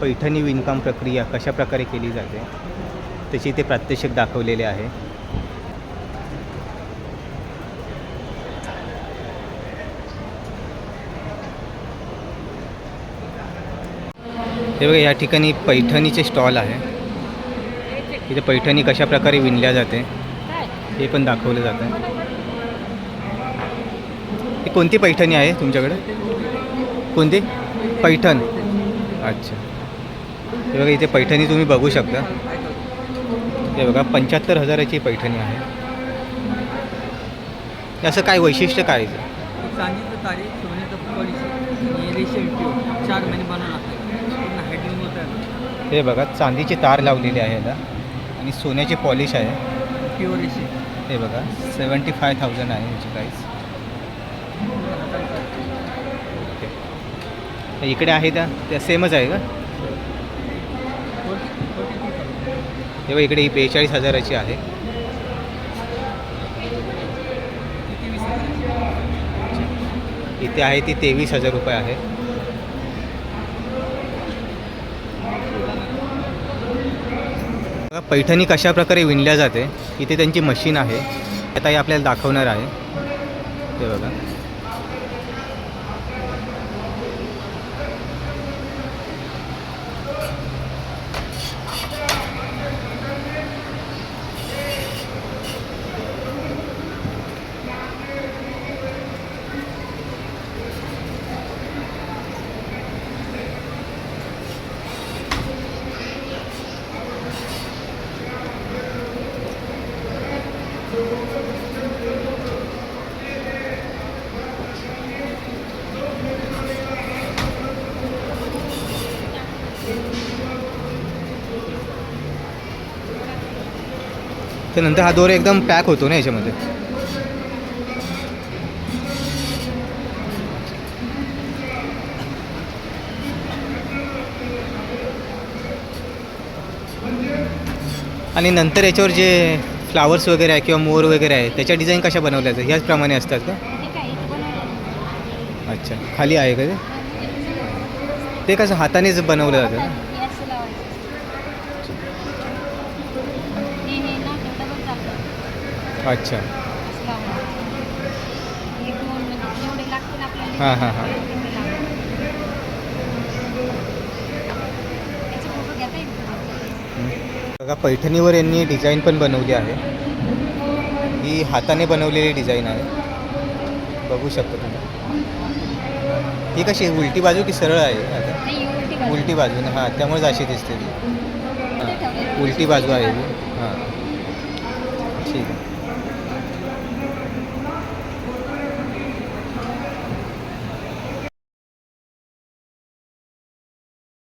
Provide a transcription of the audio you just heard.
पैठणी विणकाम प्रक्रिया कशा प्रकारे केली जाते त्याची ते प्रात्यक्षिक दाखवलेले आहे. हे बघा या ठिकाणी पैठणीचे स्टॉल आहे. इथे पैठणी कशा प्रकारे विणल्या जाते हे पण दाखवलं जातं. ही कोणती पैठणी आहे तुमच्याकडे? कोणती? पैठण. अच्छा. हे बघा इथे पैठणी तुम्ही बघू शकता. हे बघा पंच्याहत्तर हजाराची पैठणी आहे. असं काय वैशिष्ट्य काय? चांदीचं तारीख सोन्याचं चार महिने हे बघा चांदीची तार लावलेली आहे याला आणि सोन्याची पॉलिश आहे. प्युअर हे बघा सेवन्टी फाय थाउजंड आहे याची प्राईस इकडे आहे त्या त्या सेमच आहे का? तेव्हा इकडे ही बेचाळीस हजाराची आहे. इथे आहे ती तेवीस हजार रुपये आहे. बघा, पैठणी कशा प्रकारे विणल्या जाते इथे त्यांची मशीन आहे. आता हे आपल्याला दाखवणार आहे. ते बघा. त्यानंतर हा दोर एकदम पॅक होतो ना याच्यामध्ये. आणि नंतर याच्यावर जे फ्लावर्स वगैरे आहे किंवा मोर वगैरे आहे त्याच्या डिझाईन कशा बनवल्या जातात? ह्याचप्रमाणे असतात का? अच्छा खाली आहे का ते? कसं हातानेच बनवलं जातं अच्छा. हां हां हां. बघा पैठणीवर यांनी डिझाईन पण बनवली आहे. ही हाताने बनवलेली डिझाईन आहे. बघू शकता तुम्ही. ही कशी आहे? उलटी बाजू की सरळ आहे? आता उलटी बाजूने हां त्यामुळेच अशी दिसते ती. उलटी बाजू आहे ही. हां. ठीक आहे